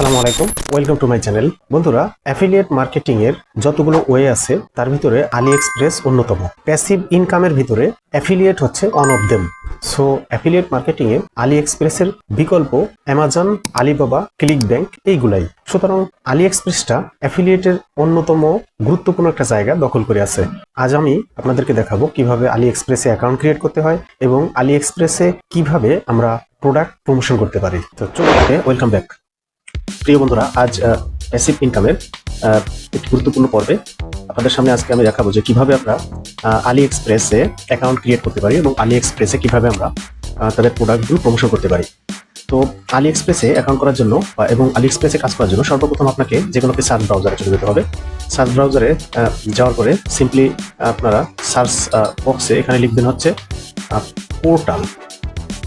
আসসালামু আলাইকুম। Welcome to my channel বন্ধুরা অ্যাফিলিয়েট মার্কেটিং এর যতগুলো ওয়ে আছে, তার ভিতরে আলি এক্সপ্রেস অন্যতম প্যাসিভ ইনকামের ভিতরে অ্যাফিলিয়েট হচ্ছে one of them so affiliate marketing এ আলি এক্সপ্রেসের বিকল্প অ্যামাজন আলিবাবা ক্লিক ব্যাংক এইগুলাই। সুতরাং আলি এক্সপ্রেসটা অ্যাফিলিয়েটের অন্যতম গুরুত্বপূর্ণ একটা জায়গা দখল করে আছে। আজ আমি আপনাদেরকে দেখাবো কীভাবে আলি এক্সপ্রেসে অ্যাকাউন্ট ক্রিয়েট করতে হয় এবং আলি এক্সপ্রেসে কীভাবে আমরা প্রোডাক্ট প্রমোশন করতে পারি। তো চলুন ওয়েলকাম ব্যাক প্রিয় বন্ধুরা, আজ প্যাসিভ ইনকামের একটি গুরুত্বপূর্ণ পর্বে আপনাদের সামনে আজকে আমি দেখাবো যে কীভাবে আমরা আলি এক্সপ্রেসে অ্যাকাউন্ট ক্রিয়েট করতে পারি এবং আলি এক্সপ্রেসে কীভাবে আমরা তাদের প্রোডাক্টগুলো প্রমোশন করতে পারি। তো আলি এক্সপ্রেসে অ্যাকাউন্ট করার জন্য এবং আলি এক্সপ্রেসে কাজ করার জন্য সর্বপ্রথম আপনাকে যে কোনো একটি সার্চ ব্রাউজারে চলে যেতে হবে। সার্চ ব্রাউজারে যাওয়ার পরে সিম্পলি আপনারা সার্চ বক্সে এখানে লিখবেন হচ্ছে portal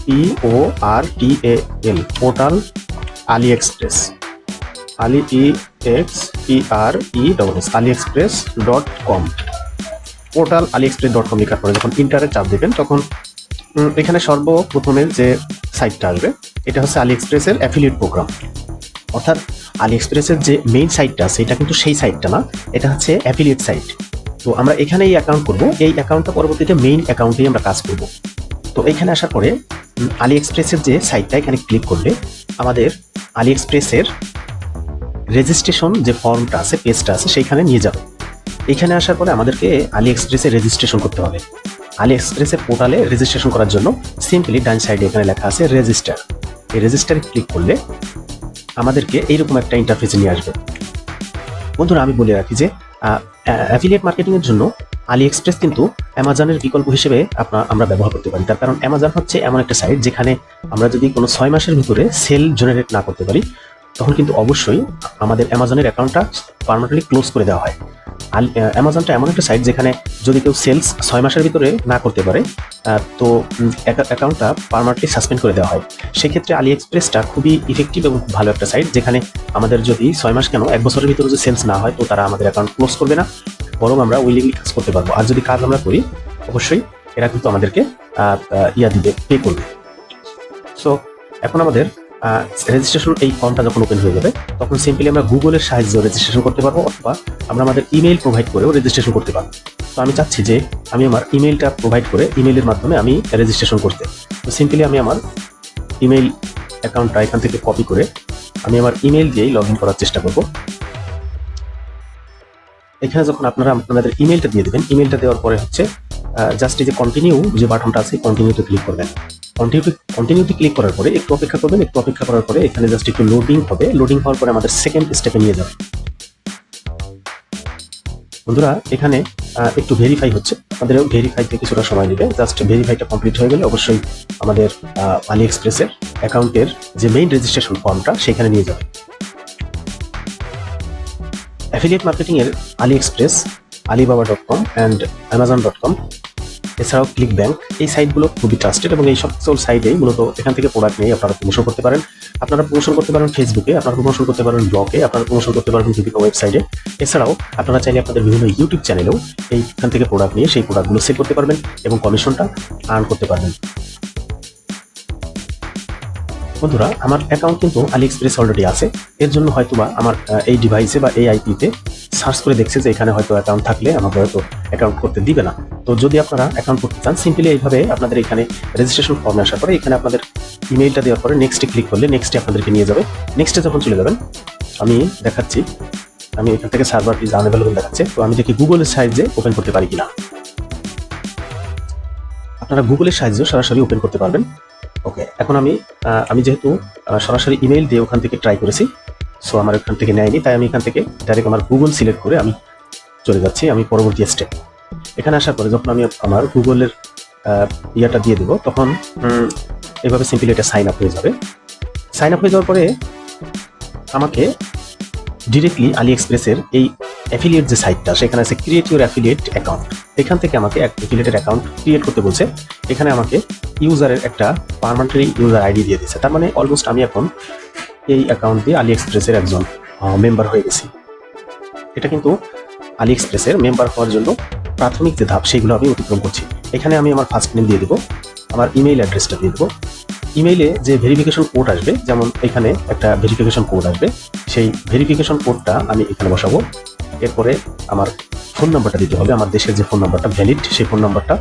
P O R T A L portal AliExpress Ali E X P R E double S AliExpress dot com portal AliExpress dot com লেখার পরে যখন ইন্টারে চাপ দেবেন, তখন এখানে সর্বপ্রথমে যে সাইটটা আসবে, এটা হচ্ছে আলি এক্সপ্রেসের অ্যাফিলিয়েট প্রোগ্রাম অর্থাৎ আলি এক্সপ্রেসের যে মেইন সাইটটা আছে এটা কিন্তু সেই সাইটটা না, এটা হচ্ছে অ্যাফিলিয়েট সাইট তো আমরা এখানেই অ্যাকাউন্ট করব, এই অ্যাকাউন্টটা পরবর্তীতে মেইন অ্যাকাউন্টেই আমরা কাজ করব। তো এখানে আসার পরে আলি এক্সপ্রেসের যে সাইটটা এখানে ক্লিক করলে আমাদের আলি এক্সপ্রেসের রেজিস্ট্রেশন যে ফর্মটা আছে পেজটা আছে, সেইখানে নিয়ে যাবে এখানে আসার পরে আমাদেরকে আলি এক্সপ্রেসে রেজিস্ট্রেশন করতে হবে। আলি এক্সপ্রেসের পোর্টালে রেজিস্ট্রেশন করার জন্য সিম্পলি ডান সাইডে এখানে লেখা আছে রেজিস্টার এই রেজিস্টারে ক্লিক করলে আমাদেরকে এইরকম একটা ইন্টারফেসে নিয়ে আসবে। বন্ধুরা, আমি বলে রাখি যে অ্যাফিলিয়েট মার্কেটিংয়ের জন্য আলি এক্সপ্রেস কিন্তু অ্যামাজনের বিকল্প হিসেবে আপনার আমরা ব্যবহার করতে পারি। তার কারণ অ্যামাজন হচ্ছে এমন একটা সাইট যেখানে আমরা যদি কোনো ছয় মাসের ভিতরে সেল জেনারেট না করতে পারি তখন কিন্তু অবশ্যই আমাদের অ্যামাজনের অ্যাকাউন্টটা পারমানেন্টলি ক্লোজ করে দেওয়া হয়। আহ, অ্যামাজনটা এমন একটা সাইট যেখানে যদি কেউ সেলস ছয় মাসের ভিতরে না করতে পারে তো অ্যাকাউন্টটা পারমানেন্টলি সাসপেন্ড করে দেওয়া হয়। সেক্ষেত্রে আলি এক্সপ্রেসটা খুবই ইফেক্টিভ এবং খুব ভালো একটা সাইট যেখানে আমাদের যদি ছয় মাস কেন এক বছরের ভিতরে যদি সেলস না হয় তো তারা আমাদের অ্যাকাউন্ট ক্লোজ করবে না বরং আমরা উইলিংলি কাজ করতে পারব। আর যদি কাজ আমরা করি অবশ্যই এরা কিন্তু আমাদেরকে ইয়া দিবে পে করবে। সো এখন আমাদের রেজিস্ট্রেশন এই ফর্মটা যখন ওপেন হয়ে যাবে, তখন সিম্পলি আমরা গুগলের সাহায্যে রেজিস্ট্রেশন করতে পারব অথবা আমরা আমাদের ইমেল প্রোভাইড করেও রেজিস্ট্রেশন করতে পারব। তো আমি চাচ্ছি যে আমি আমার ইমেলটা প্রোভাইড করে ইমেলের মাধ্যমে আমি রেজিস্ট্রেশন করতে। তো সিম্পলি আমি আমার ইমেল অ্যাকাউন্টটা এখান থেকে কপি করে আমি আমার ইমেল দিয়েই লগ ইন করার চেষ্টা করব। এখানে যখন আপনারা আপনাদের ইমেলটা দিয়ে দেবেন ইমেলটা দেওয়ার পরে হচ্ছে জাস্ট এই যে কন্টিনিউ যে বাটনটা আছে কন্টিনিউতে ক্লিক করবেন। কন্টিনিউতে কন্টিনিউতে ক্লিক করার পরে, একটু অপেক্ষা করবেন, একটু অপেক্ষা করার পরে এখানে জাস্ট একটু লোডিং হবে। লোডিং হওয়ার পরে আমাদের সেকেন্ড স্টেপে নিয়ে যাবে। বন্ধুরা, এখানে একটু ভেরিফাই হচ্ছে। আমাদের ভেরিফাইতে কিছুটা সময় নেবে। জাস্ট ভেরিফাইটা কমপ্লিট হয়ে গেলে অবশ্যই আমাদের আলি এক্সপ্রেসের অ্যাকাউন্টের যে মেইন রেজিস্ট্রেশন ফর্মটা সেখানে নিয়ে যাবে। অ্যাফিলিয়েট মার্কেটিং এর AliExpress Alibaba dot com and Amazon dot com এছাড়াও ক্লিক ব্যাংক এই সাইটগুলো খুবই ট্রাস্টেড এবং এই সকল সাইটেই মূলত এখান থেকে প্রোডাক্ট নিয়ে আপনারা প্রমোশন করতে পারেন। আপনারা প্রমোশন করতে পারেন ফেসবুকে আপনারা প্রমোশন করতে পারেন ব্লগে আপনারা প্রমোশন করতে পারেন বিভিন্ন ওয়েবসাইটে এছাড়াও আপনারা চাইলে আপনাদের বিভিন্ন ইউটিউব চ্যানেলেও এইখান থেকে প্রোডাক্ট নিয়ে সেই প্রোডাক্টগুলো সেল করতে পারবেন এবং কমিশনটা আর্ন করতে পারবেন। বন্ধুরা, আমার অ্যাকাউন্ট কিন্তু আলি এক্সপ্রেস অলরেডি আছে। এর জন্য হয়তোবা আমার এই ডিভাইসে বা এই আইপিতে সার্চ করে দেখছে যে এখানে হয়তো অ্যাকাউন্ট থাকলে আমাকে হয়তো অ্যাকাউন্ট করতে দিবে না। তো যদি আপনারা অ্যাকাউন্ট করতে চান সিম্পলি এইভাবে আপনাদের এখানে রেজিস্ট্রেশন ফর্মে আসার পরে এখানে আপনাদের ইমেইলটা দেওয়ার পরে নেক্সটে ক্লিক করলে নেক্সটে আপনাদেরকে নিয়ে যাবে। নেক্সটে যখন চলে যাবেন, আমি দেখাচ্ছি, আমি এখান থেকে সার্ভার ইজ আনঅ্যাভেলেবল দেখাচ্ছে। তো আমি দেখি গুগলের সাহায্যে ওপেন করতে পারি কিনা। আপনারা গুগলের সাহায্যে সরাসরি ওপেন করতে পারবেন। ওকে এখন আমি আমি যেহেতু সরাসরি ইমেল দিয়ে ওখান থেকে ট্রাই করেছি সো আমার এখান থেকে নেয়নি, তাই আমি এখান থেকে ডাইরেক্ট আমার গুগল সিলেক্ট করে আমি চলে যাচ্ছি, আমি পরবর্তী স্টেপ এখানে আসার পরে যখন আমি আমার গুগলের ইয়াটা দিয়ে দেবো, তখন এভাবে সিম্পলি এটা সাইন আপ হয়ে যাবে। সাইন আপ হয়ে যাওয়ার পরে আমাকে ডিরেক্টলি আলি এক্সপ্রেসের এই অ্যাফিলিয়েট যে সাইটটা সেখানে আছে ক্রিয়েট ইউর অ্যাফিলিয়েট অ্যাকাউন্ট এখান থেকে আমাকে এক অ্যাফিলিয়েটের অ্যাকাউন্ট ক্রিয়েট করতে বলছে। এখানে আমাকে ইউজারের একটা পারমানেন্টলি ইউজার আইডি দিয়ে দিচ্ছে তার মানে অলমোস্ট আমি এখন এই অ্যাকাউন্ট দিয়ে আলি এক্সপ্রেসের একজন মেম্বার হয়ে গেছি। এটা কিন্তু আলি এক্সপ্রেসের মেম্বার হওয়ার জন্য প্রাথমিক যে ধাপ, সেগুলো আমি অতিক্রম করছি। এখানে আমি আমার ফার্স্ট নেম দিয়ে দেবো, আমার ইমেইল অ্যাড্রেসটা দিয়ে দেবো। ইমেইলে যে ভেরিফিকেশন কোড আসবে, যেমন এখানে একটা ভেরিফিকেশন কোড আসবে, সেই ভেরিফিকেশন কোডটা আমি এখানে বসাবো। এরপরে আমার ফোন নাম্বারটা দিতে হবে, আমার দেশের যে ফোন নাম্বারটা ভ্যালিড সেই ফোন নাম্বারটা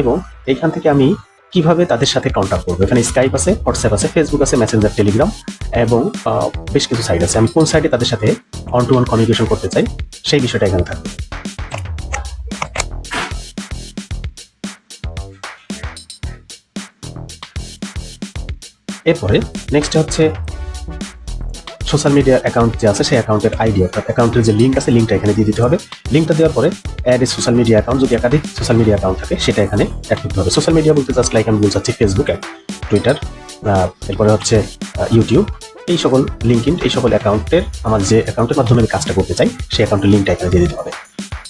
এবং এইখান থেকে আমি কীভাবে তাদের সাথে কন্ট্যাক্ট করব? এখানে স্কাইপ আছে হোয়াটসঅ্যাপ আছে ফেসবুক আছে মেসেঞ্জার টেলিগ্রাম এবং বেশ কিছু সাইট আছে। আমি কোন সাইটে তাদের সাথে অন টু অন কমিউনিকেশন করতে চাই, সেই বিষয়টা এখানে থাকবে। এরপরে নেক্সট হচ্ছে সোশ্যাল মিডিয়া অ্যাকাউন্ট যে আছে, সেই অ্যাকাউন্টের আইডি অর্থাৎ অ্যাকাউন্টের যে লিঙ্ক আছে লিঙ্কটা এখানে দিয়ে দিতে হবে। লিঙ্কটা দেওয়ার পরে অ্যাড সোশ্যাল মিডিয়া অ্যাকাউন্ট যদি একাধিক সোশ্যাল মিডিয়া অ্যাকাউন্ট থাকে, সেটা এখানে অ্যাড করতে হবে। সোশ্যাল মিডিয়া বলতে জাস্ট লাইক আমি বলছি ফেসবুক টুইটার এরপরে হচ্ছে ইউটিউব এই সকল লিঙ্ক ইন এই সকল অ্যাকাউন্টের আমার যে অ্যাকাউন্টের মাধ্যমে আমি কাজটা করতে চাই, সেই অ্যাকাউন্টের লিঙ্কটা এখানে দিয়ে দিতে হবে।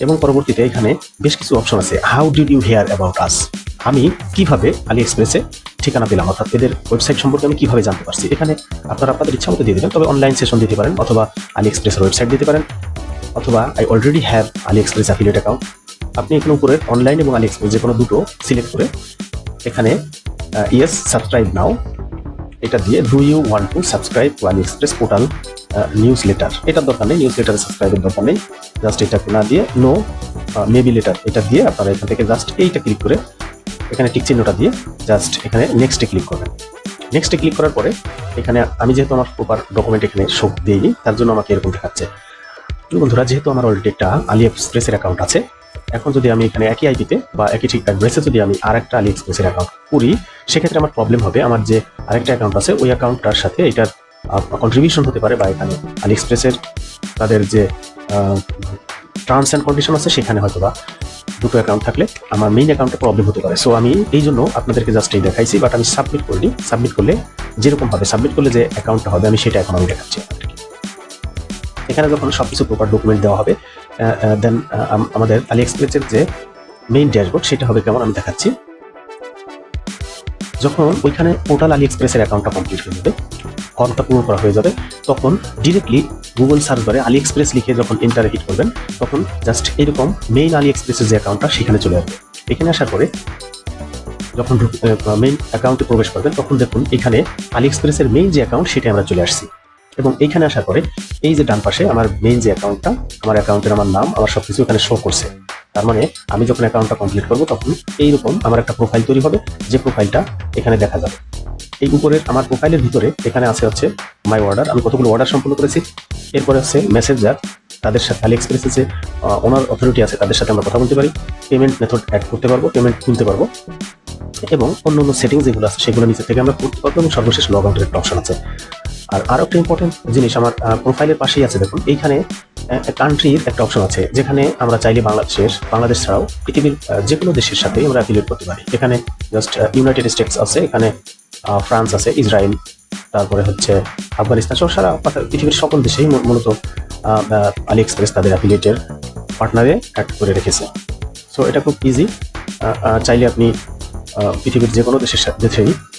এবং পরবর্তীতে এখানে বেশ কিছু অপশন আছে। How did you hear about us আমি কীভাবে আলি এক্সপ্রেসে ঠিকানা পেলাম? অর্থাৎ এদের ওয়েবসাইট সম্পর্কে আমি কীভাবে জানতে পারছি? এখানে আপনারা আপনাদের ইচ্ছা মতো দিয়ে দেবেন, তবে অনলাইন সেশন দিতে পারেন, অথবা আলি এক্সপ্রেসের ওয়েবসাইট দিতে পারেন। অথবা I already have AliExpress affiliate account আপনি এখানে উপরে অনলাইন এবং আলি এক্সপ্রেস যে কোনো দুটো সিলেক্ট করে এখানে ইয়েস সাবস্ক্রাইব নাও এটা দিয়ে do you want to subscribe to AliExpress portal newsletter এটার দরকার নেই নিউজ লেটারে সাবস্ক্রাইবের দরকার নেই জাস্ট এটাকে না দিয়ে নো মেবি লেটার এটা দিয়ে আপনারা এখান থেকে জাস্ট এইটা ক্লিক করে এখানে টিক চিহ্নটা দিয়ে জাস্ট এখানে নেক্সটে ক্লিক করবেন। নেক্সটে ক্লিক করার পরে এখানে আমি যেহেতু আমার প্রপার ডকুমেন্ট এখানে শোক দিইনি, তার জন্য আমাকে এরকম দেখাচ্ছে। তো বন্ধুরা, যেহেতু আমার অলরেডি একটা আলি এক্সপ্রেসের অ্যাকাউন্ট আছে, এখন যদি আমি এখানে একই আইডিতে বা একই ঠিক অ্যাড্রেসে যদি আমি আরেকটা আলি এক্সপ্রেসের অ্যাকাউন্ট করি, সেক্ষেত্রে আমার প্রবলেম হবে। আমার যে আরেকটা অ্যাকাউন্ট আছে, ওই অ্যাকাউন্টটার সাথে এটার কন্ট্রিবিউশন হতে পারে বা এখানে আলি এক্সপ্রেসের তাদের যে টার্মস অ্যান্ড কন্ডিশন আছে, সেখানে হয়তো বা দুটো অ্যাকাউন্ট থাকলে আমার মেইন অ্যাকাউন্টে প্রবলেম হতে পারে। সো আমি এই জন্য আপনাদেরকে জাস্ট এই দেখাইছি বাট আমি সাবমিট করে দিই সাবমিট করলে যেরকমভাবে সাবমিট করলে যে অ্যাকাউন্টটা হবে, আমি সেটা এখন আমি দেখাচ্ছি। এখানে যখন সব কিছু প্রপার ডকুমেন্ট দেওয়া হবে দেন আমাদের আলি এক্সপ্রেসের যে মেইন ড্যাশবোর্ড সেটা হবে কেমন আমি দেখাচ্ছি। যখন ওইখানে পোর্টাল আলি এক্সপ্রেসের অ্যাকাউন্টটা কমপ্লিট হয়ে যাবে ফর্মটা পূরণ করা হয়ে যাবে, তখন ডিরেক্টলি গুগল সার্চ বারে আলি এক্সপ্রেস লিখে যখন এন্টারে হিট করবেন, তখন জাস্ট এরকম মেইন আলি এক্সপ্রেসের যে অ্যাকাউন্টটা সেখানে চলে আসবে। এখানে আসার পরে যখন মেইন অ্যাকাউন্টে প্রবেশ করবেন, তখন দেখুন এখানে আলি এক্সপ্রেসের মেইন যে অ্যাকাউন্ট সেটা আমরা চলে আসছি। এবং এইখানে আসার পরে এই যে ডান পাশে আমার মেইন যে অ্যাকাউন্টটা আমার অ্যাকাউন্টের আমার নাম আমার সব কিছু এখানে শো করছে। তার মানে আমি যখন অ্যাকাউন্টটা কমপ্লিট করব তখন এইরকম আমার একটা প্রোফাইল তৈরি হবে, যে প্রোফাইলটা এখানে দেখা যাবে। এই উপরের আমার প্রোফাইলের ভিতরে এখানে আছে হচ্ছে মাই অর্ডার আমি কতগুলো অর্ডার সম্পূর্ণ করেছি। এরপরে হচ্ছে মেসেঞ্জার তাদের সাথে আলি এক্সপ্রেসের যে ওনার অথরিটি আছে, তাদের সাথে আমরা কথা বলতে পারি। পেমেন্ট মেথড অ্যাড করতে পারব পেমেন্ট তুলতে পারব। এবং অন্য অন্য সেটিং যেগুলো আছে, সেগুলো নিচে থেকে আমরা করতে পারব এবং সর্বশেষ লগ আউটের একটা অপশন আছে। আর আরও একটা ইম্পর্টেন্ট জিনিস আমার প্রোফাইলের পাশেই আছে দেখুন। এইখানে কান্ট্রির একটা অপশন আছে, যেখানে আমরা চাইলে বাংলাদেশের, বাংলাদেশ ছাড়াও পৃথিবীর যে কোনো দেশের সাথে আমরা অ্যাফিলিয়েট করতে পারি। এখানে জাস্ট ইউনাইটেড স্টেটস আছে, এখানে ফ্রান্স আছে ইসরায়েল তারপরে হচ্ছে আফগানিস্তান সহ সারা পৃথিবীর সকল দেশেই মূলত আলি এক্সপ্রেস তাদের অ্যাফিলিয়েটের পার্টনারে অ্যাড করে রেখেছে। সো এটা খুব ইজি চাইলে আপনি পৃথিবীর যে কোনো দেশের সাথে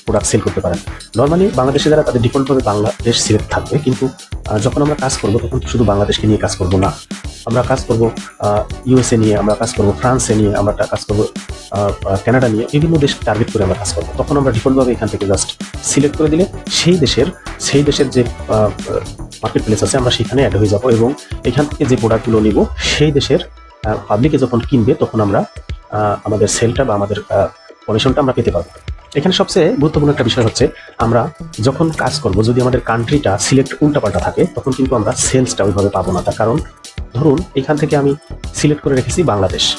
প্রোডাক্ট সেল করতে পারেন। নর্মালি বাংলাদেশে যারা তাদের ডিফল্টভাবে বাংলাদেশ সিলেক্ট থাকবে, কিন্তু যখন আমরা কাজ করব তখন শুধু বাংলাদেশকে নিয়ে কাজ করব না। আমরা কাজ করব ইউএসএ নিয়ে, আমরা কাজ করব ফ্রান্সে নিয়ে, আমরা কাজ করব কানাডা নিয়ে, বিভিন্ন দেশ টার্গেট করে আমরা কাজ করব। তখন আমরা ডিফল্টভাবে এখান থেকে জাস্ট সিলেক্ট করে দিলে সেই দেশের সেই দেশের যে মার্কেট প্লেস আছে, আমরা সেখানে অ্যাড হয়ে যাব এবং এখান থেকে যে প্রোডাক্টগুলো নিব, সেই দেশের পাবলিকে যখন কিনবে, তখন আমরা আমাদের সেলটা বা আমাদের কমিশনটা আমরা পেতে পারব। এখানে সবচেয়ে গুরুত্বপূর্ণ একটা বিষয় হচ্ছে, আমরা যখন কাজ করব, যদি আমাদের কান্ট্রিটা সিলেক্ট উল্টাপাল্টা থাকে, তখন কিন্তু আমরা সেলসটা ওইভাবে পাবো না। তার কারণ, ধরুন, এখান থেকে আমি সিলেক্ট করে রেখেছি বাংলাদেশ।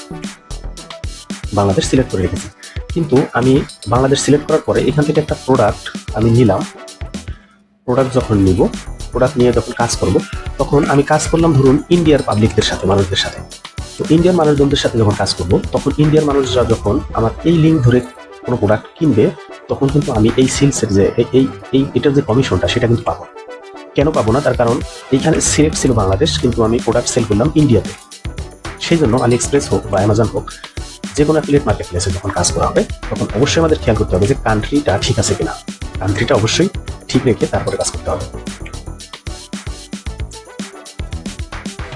বাংলাদেশ সিলেক্ট করে রেখেছি। কিন্তু আমি বাংলাদেশ সিলেক্ট করার পরে এখান থেকে একটা প্রোডাক্ট আমি নিলাম। প্রোডাক্ট যখন নিব প্রোডাক্ট নিয়ে যখন কাজ করব, তখন আমি কাজ করলাম, ধরুন ইন্ডিয়ার পাবলিকদের সাথে, মানুষদের সাথে। তো ইন্ডিয়ান মানুষজনদের সাথে যখন কাজ করব, তখন ইন্ডিয়ার মানুষরা যখন আমার এই লিঙ্ক ধরে কোনো প্রোডাক্ট কিনবে, তখন কিন্তু আমি এই সেলসের যে, এই- এই এটার যে কমিশনটা সেটা কিন্তু পাবো। কেন পাবো না? তার কারণ এইখানে সিলেক্ট ছিল বাংলাদেশ, কিন্তু আমি প্রোডাক্ট সেল করলাম ইন্ডিয়াতে সেই জন্য আলি এক্সপ্রেস হোক বা অ্যামাজন হোক, যে কোনো অ্যাফিলিয়েট মার্কেট প্লেসে যখন কাজ করা হবে, তখন অবশ্যই আমাদের খেয়াল করতে হবে যে কান্ট্রিটা ঠিক আছে কিনা। কান্ট্রিটা অবশ্যই ঠিক রেখে তারপরে কাজ করতে হবে।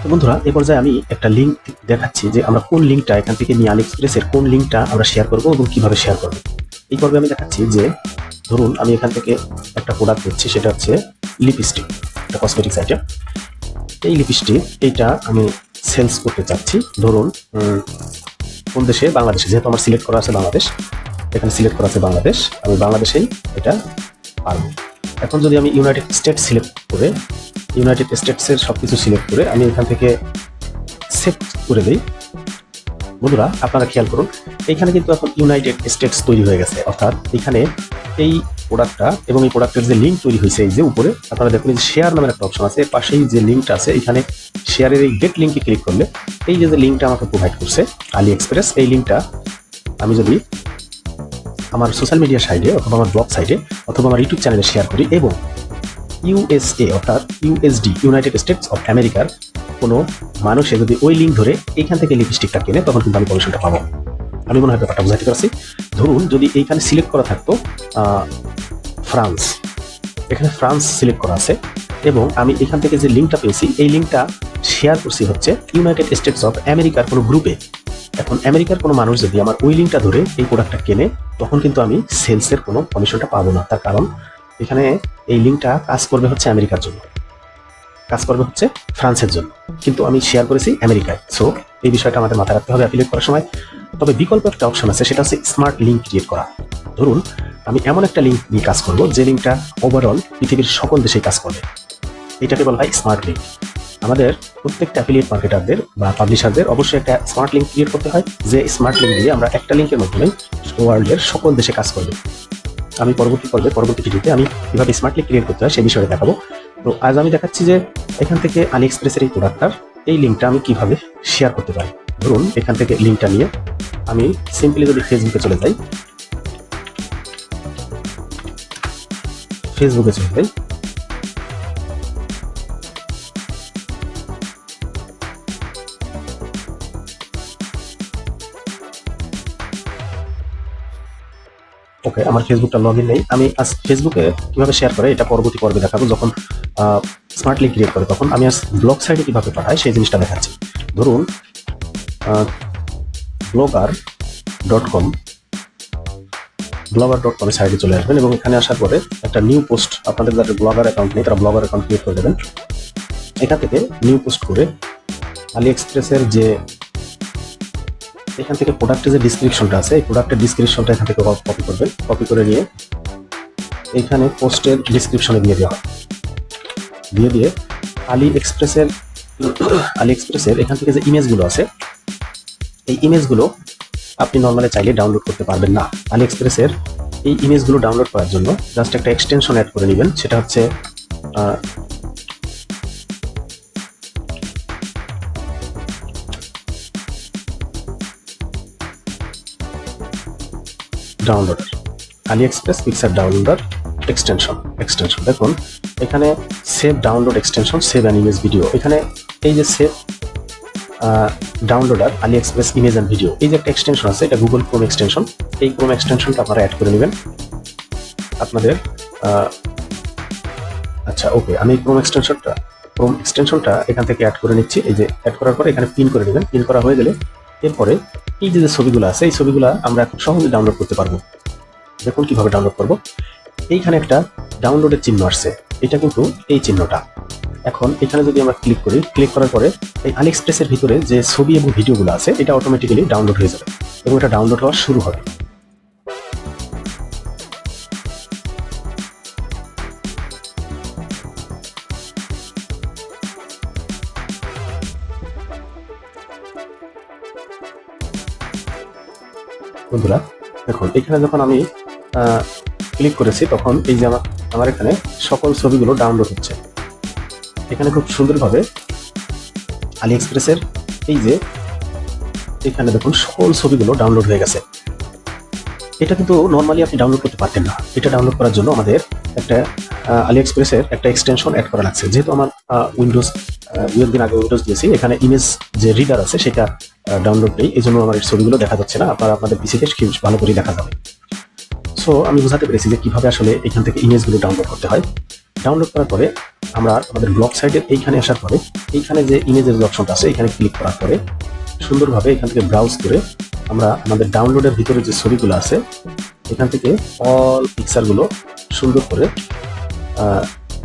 তো বন্ধুরা, এ পর্যায়ে আমি একটা লিঙ্ক দেখাচ্ছি যে আমরা কোন লিঙ্কটা এখান থেকে নিয়ে আলি এক্সপ্রেসের কোন লিঙ্কটা আমরা শেয়ার করব এবং কীভাবে শেয়ার করব। এই পর্বে আমি দেখাচ্ছি যে, ধরুন আমি এখান থেকে একটা প্রোডাক্ট দিচ্ছি সেটা হচ্ছে লিপস্টিক একটা কসমেটিক্স আইটেম এই লিপস্টিক এইটা আমি সেলস করতে চাচ্ছি। ধরুন কোন দেশে? বাংলাদেশে। যেহেতু আমার সিলেক্ট করা আছে বাংলাদেশ। এখানে সিলেক্ট করা আছে বাংলাদেশ। আমি বাংলাদেশেই এটা পারব। এখন যদি আমি ইউনাইটেড স্টেট সিলেক্ট করে ইউনাইটেড স্টেটসের সব কিছু সিলেক্ট করে আমি এখান থেকে সেট করে দিই। বন্ধুরা, আপনারা খেয়াল করুন এইখানে কিন্তু এখন ইউনাইটেড স্টেটস তৈরি হয়ে গেছে। অর্থাৎ এখানে এই প্রোডাক্টটা এবং এই প্রোডাক্টের যে লিঙ্ক তৈরি হয়েছে, এই যে উপরে, আপনারা দেখুন শেয়ার নামের একটা অপশন আছে। পাশেই যে লিঙ্কটা আছে, এখানে শেয়ারের এই গেট লিঙ্কে ক্লিক করলে এই যে যে লিঙ্কটা আমাকে প্রোভাইড করছে আলি এক্সপ্রেস এই লিঙ্কটা আমি যদি আমার সোশ্যাল মিডিয়া সাইডে অথবা আমার ব্লগ সাইডে অথবা আমার ইউটিউব চ্যানেলে শেয়ার করি এবং ইউএসএ অর্থাৎ ইউএসডি ইউনাইটেড স্টেটস অফ আমেরিকার কোনো মানুষে যদি ওই লিঙ্ক ধরে এইখান থেকে লিপস্টিকটা কেনে, তখন কিন্তু আমি কমিশনটা পাবো। আমি মনে হয় ব্যাপারটা বুঝাতে পারছি। ধরুন, যদি এইখানে সিলেক্ট করা থাকতো ফ্রান্স এখানে ফ্রান্স সিলেক্ট করা আছে এবং আমি এখান থেকে যে লিঙ্কটা পেয়েছি, এই লিঙ্কটা শেয়ার করছি হচ্ছে ইউনাইটেড স্টেটস অফ আমেরিকার কোনো গ্রুপে এখন আমেরিকার কোনো মানুষ যদি আমার ওই লিঙ্কটা ধরে এই প্রোডাক্টটা কেনে, তখন কিন্তু আমি সেলসের কোনো কমিশনটা পাবো না। তার কারণ, এখানে এই লিঙ্কটা কাজ করবে হচ্ছে আমেরিকার জন্য। কাজ করবে হচ্ছে ফ্রান্সের জন্য। কিন্তু আমি শেয়ার করেছি আমেরিকায়। সো এই বিষয়টা আমাদের মাথায় রাখতে হবে অ্যাফিলিয়েট করার সময়। তবে বিকল্প একটা অপশন আছে, সেটা হচ্ছে স্মার্ট লিঙ্ক ক্রিয়েট করা। ধরুন, আমি এমন একটা লিঙ্ক নিয়ে কাজ করব, যে লিঙ্কটা ওভারঅল পৃথিবীর সকল দেশেই কাজ করবে। এটাকে বলা হয় স্মার্ট লিঙ্ক আমাদের প্রত্যেকটা অ্যাফিলিয়েট মার্কেটারদের বা পাবলিশারদের অবশ্যই একটা স্মার্ট লিঙ্ক ক্রিয়েট করতে হয়, যে স্মার্ট লিঙ্ক দিয়ে আমরা একটা লিঙ্কের মাধ্যমে ওয়ার্ল্ডের সকল দেশে কাজ করবে। আমি পরবর্তী পর্বে, পরবর্তী ভিডিওতে আমি কীভাবে স্মার্টলি ক্রিয়েট করতে হয় সেই বিষয়ে দেখাবো। তো আজ আমি দেখাচ্ছি যে এখান থেকে আলি এক্সপ্রেসের এই প্রোডাক্টটার এই লিঙ্কটা আমি কীভাবে শেয়ার করতে পারি। ধরুন, এখান থেকে লিঙ্কটা নিয়ে আমি সিম্পলি যদি ফেসবুকে চলে যাই ফেসবুকে চলে যাই ওকে আমার ফেসবুকটা লগ ইন নেই। আমি আজ ফেসবুকে কীভাবে শেয়ার করে, এটা পরবর্তী পর্বে দেখাবো। যখন স্মার্টলি ক্রিয়েট করে, তখন আমি আজ ব্লগ সাইডে কীভাবে পাঠাই, সেই জিনিসটা দেখাচ্ছি। ধরুন Blogger dot com Blogger dot কমের সাইডে চলে আসবেন এবং এখানে আসার পরে একটা নিউ পোস্ট আপনাদের যাদের ব্লগার অ্যাকাউন্ট নেই, তারা ব্লগার অ্যাকাউন্ট ক্রিয়েট করে দেবেন। এখান থেকে নিউ পোস্ট করে আলি এক্সপ্রেসের যে এখান থেকে প্রোডাক্টের যে ডিসক্রিপশনটা আছে, এই প্রোডাক্টের ডিসক্রিপশনটা এখান থেকে কপি করবেন। কপি করে নিয়ে এখানে পোস্টের ডিসক্রিপশনে দিয়ে দেওয়া হয় দিয়ে দিয়ে আলি এক্সপ্রেসের আলি এক্সপ্রেসের এখান থেকে যে ইমেজগুলো আছে, এই ইমেজগুলো আপনি নর্মালি চাইলে ডাউনলোড করতে পারবেন না। আলি এক্সপ্রেসের এই ইমেজগুলো ডাউনলোড করার জন্য জাস্ট একটা এক্সটেনশন অ্যাড করে নেবেন। সেটা হচ্ছে downloader AliExpress picture downloader extension extension দেখুন, এখানে save download extension save an image video এখানে এই যে save downloader AliExpress image and video এই যে একটা এক্সটেনশন আছে, এটা গুগল ক্রোম এক্সটেনশন এই ক্রোম এক্সটেনশনটা আপনারা অ্যাড করে নেবেন। আপনাদের আচ্ছা ওকে আমি ক্রোম এক্সটেনশনটা ক্রোম এক্সটেনশনটা এখান থেকে অ্যাড করে নিচ্ছি। এই যে অ্যাড করার পরে এখানে পিন করে নেবেন। পিন করা হয়ে গেলে এরপরে এই যে ছবিগুলো আছে, এই ছবিগুলো আমরা খুব সহজে ডাউনলোড করতে পারব। দেখুন কীভাবে ডাউনলোড করব। এইখানে একটা ডাউনলোডের চিহ্ন আসছে। এটা কিন্তু এই চিহ্নটা। এখন এখানে যদি আমরা ক্লিক করি ক্লিক করার পরে এই আলিএক্সপ্রেসের ভিতরে যে ছবি এবং ভিডিওগুলো আছে, এটা অটোমেটিক্যালি ডাউনলোড হয়ে যাবে এবং এটা ডাউনলোড হওয়া শুরু হবে। বন্ধুরা, দেখুন, এখানে যখন আমি ক্লিক করেছি, তখন এই যে আমার এখানে সকল ছবিগুলো ডাউনলোড হচ্ছে। এখানে খুব সুন্দরভাবে আলি এক্সপ্রেসের এই যে, এখানে দেখুন, সকল ছবিগুলো ডাউনলোড হয়ে গেছে। এটা কিন্তু নর্মালি আপনি ডাউনলোড করতে পারতেন না। এটা ডাউনলোড করার জন্য আমাদের একটা আলি এক্সপ্রেসের একটা এক্সটেনশন অ্যাড করা লাগছে। যেহেতু আমার উইন্ডোজ দুই দিন আগে উইন্ডোজ দিয়েছি, এখানে ইমেজ যে রিডার আছে, সেটা ডাউনলোড নেই এই জন্য আমার ছবিগুলো দেখা যাচ্ছে না। আপনারা আপনাদের পিসিতে ভালো করে দেখা যাবে। সো আমি বোঝাতে পেরেছি যে কীভাবে আসলে এখান থেকে ইমেজগুলো ডাউনলোড করতে হয়। ডাউনলোড করার পরে আমরা আমাদের ব্লগ সাইটের এইখানে আসার পরে, এইখানে যে ইমেজের যে অপশনটা আছে, এখানে ক্লিক করার পরে সুন্দরভাবে এখান থেকে ব্রাউজ করে আমরা আমাদের ডাউনলোডের ভিতরে যে ছবিগুলো আছে, এখান থেকে অল পিকচারগুলো সুন্দর করে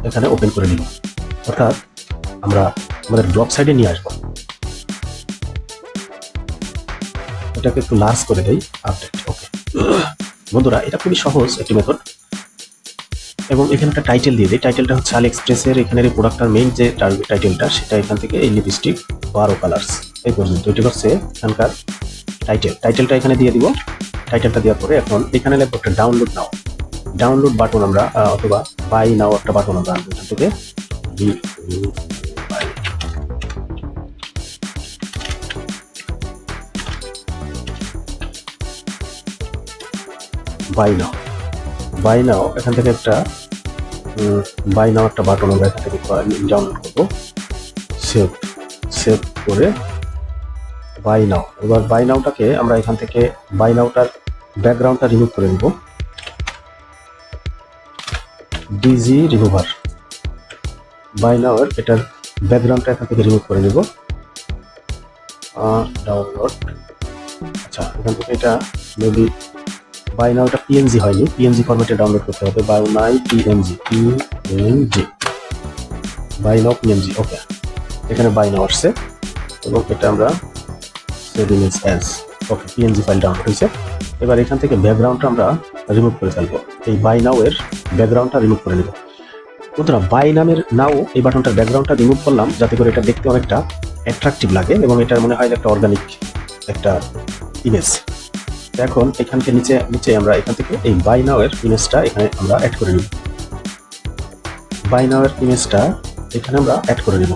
এখানে ওপেন করে নিব। অর্থাৎ আমরা আমাদের ব্লগ সাইডে নিয়ে আসব। এটাকে একটু লার্জ করে দেই আপডেট ওকে বন্ধুরা, এটা খুবই সহজ একটি মেথড এবং এখানে একটা টাইটেল দিয়ে দিই। টাইটেলটা হচ্ছে আলি এক্সপ্রেসের এখানের এই প্রোডাক্টটার মেইন যে টাইটেলটা সেটা এখান থেকে এই লিপস্টিক বারো কালার্স এই পর্যন্ত, এটি হচ্ছে এখানকার টাইটেল টাইটেলটা এখানে দিয়ে দিব। টাইটেলটা দেওয়ার পরে এখন এখানে লাগবে একটা ডাউনলোড নাও ডাউনলোড বাটন আমরা অথবা বাই নাও একটা বাটন আমরা আনব। এখান থেকে বাই নাও বাই নাও এখান থেকে একটা বাই নাও একটা বাটন আমরা এখান থেকে ডাউনলোড করব। সেভ সেভ করে বাই নাও এবার বাই নাওটাকে আমরা এখান থেকে বাই নাওটার ব্যাকগ্রাউন্ডটা রিমুভ করে নিব। ডিজি রিমুভার বাই এটার ব্যাকগ্রাউন্ডটা এখান থেকে রিমুভ করে নিব। ডাউনলোড আচ্ছা এখান থেকে এটা মেবি বাই নাও, এটা পিএনজি হয়নি। পিএনজি ফরম্যাটে ডাউনলোড করতে হবে। Buy now PNG PNG buy now PNG okay এখানে বাই নাও আসছে, এবং এটা আমরা save image as okay PNG file download হয়েছে। এবার এখান থেকে ব্যাকগ্রাউন্ডটা আমরা রিমুভ করে ফেলব। এই বাই নাও এর ব্যাকগ্রাউন্ডটা রিমুভ করে নেব। বন্ধুরা, বাই নামের নাও, এই বাটনটার ব্যাকগ্রাউন্ডটা রিমুভ করলাম, যাতে করে এটা দেখতে অনেকটা অ্যাট্রাকটিভ লাগে, এবং এটার মনে হয় একটা অর্গানিক একটা ইমেজ এখন এখানকে নিচে নিচে আমরা এখান থেকে এই বাই নাও এর ইমেজটা এখানে আমরা অ্যাড করে নিব। বাই নাও এর ইমেজটা এখানে আমরা অ্যাড করে নিব।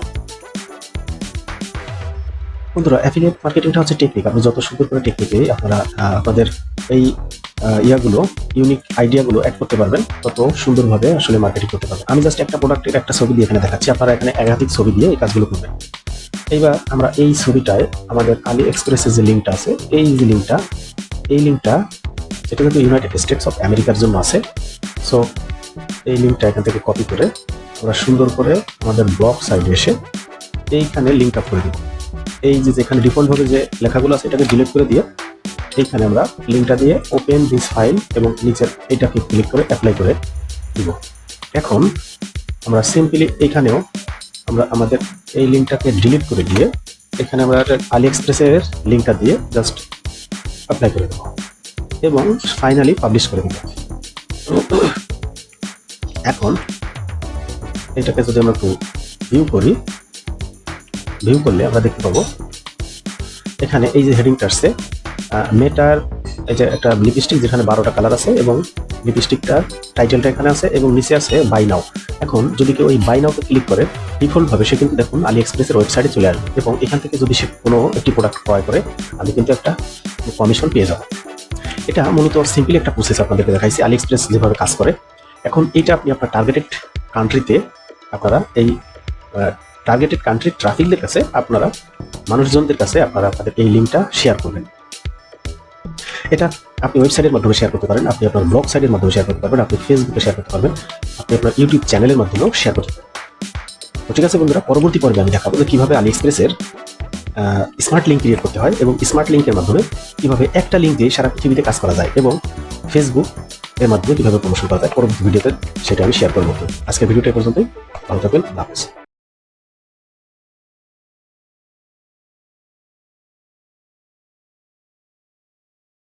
বন্ধুরা অ্যাফিলিয়েট মার্কেটিংটা হচ্ছে টেকনিক আপনি যত সুন্দর করে টেকনিকে আপনারা আপনাদের এই ইয়াগুলো ইউনিক আইডিয়াগুলো অ্যাড করতে পারবেন, তত সুন্দরভাবে আসলে মার্কেটিং করতে পারবেন। আমি জাস্ট একটা প্রোডাক্টের একটা ছবি দিয়ে এখানে দেখাচ্ছি। আপনারা এখানে একাধিক ছবি দিয়ে এই কাজগুলো করবেন। এইবার আমরা এই ছবিটায় আমাদের আলি এক্সপ্রেসের যে লিঙ্কটা আছে, এই যে লিঙ্কটা এই লিঙ্কটা যেটা কিন্তু ইউনাইটেড স্টেটস অফ আমেরিকার জন্য আছে। সো এই লিঙ্কটা এখান থেকে কপি করে আমরা সুন্দর করে আমাদের ব্লগ সাইডে এসে এইখানে লিঙ্ক আপ করে দিব। এই যে যেখানে ডিফল্ট ভাবে যে লেখাগুলো আছে, এটাকে ডিলিট করে দিয়ে এইখানে আমরা লিঙ্কটা দিয়ে ওপেন দিস ফাইল এবং নিচের এইটাকে ক্লিক করে অ্যাপ্লাই করে দিব। এখন আমরা সিম্পলি এইখানেও আমরা আমাদের এই লিঙ্কটাকে ডিলিট করে দিয়ে এখানে আমরা আলি এক্সপ্রেসের লিঙ্কটা দিয়ে জাস্ট অ্যাপ্লাই করে দেবো। এবং ফাইনালি পাবলিশ করে দেবো। এখন এটাকে যদি আমরা একটু ভিউ করি ভিউ করলে আমরা দেখতে পাবো, এখানে এই যে হেডিংটা আসছে মেটার এই যে একটা লিপস্টিক যেখানে বারোটা কালার আছে এবং লিপস্টিকটার টাইটেলটা এখানে আছে এবং নিচে আছে বাই নাও এখন যদি কেউ ওই বাই নাওতে ক্লিক করে ডিফল্ট ভাবে সে কিন্তু দেখুন আলি এক্সপ্রেসের ওয়েবসাইটে চলে আসবে এবং এখান থেকে যদি সে কোনো একটি প্রোডাক্ট ক্রয় করে, আমি কিন্তু একটা কমিশন পেয়ে যাব। এটা মূলত সিম্পলি একটা প্রসেস আপনাদেরকে দেখাইছি আলি এক্সপ্রেস যেভাবে কাজ করে। এখন এটা আপনি আপনার টার্গেটেড কান্ট্রিতে আপনারা এই টার্গেটেড কান্ট্রির ট্রাফিকদের কাছে আপনারা মানুষজনদের কাছে আপনারা আপনাদের এই লিঙ্কটা শেয়ার করবেন। এটা আপনি ওয়েবসাইটের মাধ্যমে শেয়ার করতে পারেন, আপনি আপনার ব্লগ সাইটের মাধ্যমে শেয়ার করতে পারবেন, আপনি ফেসবুকে শেয়ার করতে পারবেন, আপনি আপনার ইউটিউব চ্যানেলের মাধ্যমেও শেয়ার করতে পারবেন। তো ঠিক আছে বন্ধুরা, পরবর্তী পর্বে আমি দেখাবো যে কীভাবে আলি এক্সপ্রেসের স্মার্ট লিঙ্ক ক্রিয়েট করতে হয় এবং স্মার্ট লিঙ্কের মাধ্যমে কীভাবে একটা লিঙ্ক দিয়ে সারা পৃথিবীতে কাজ করা যায় এবং ফেসবুক এর মাধ্যমে কীভাবে প্রমোশন করা যায়। পরবর্তী ভিডিওতে সেটা আমি শেয়ার করব। আজকের ভিডিওটা পর্যন্ত পর্যন্তই। ভালো থাকবেন। আল্লাহ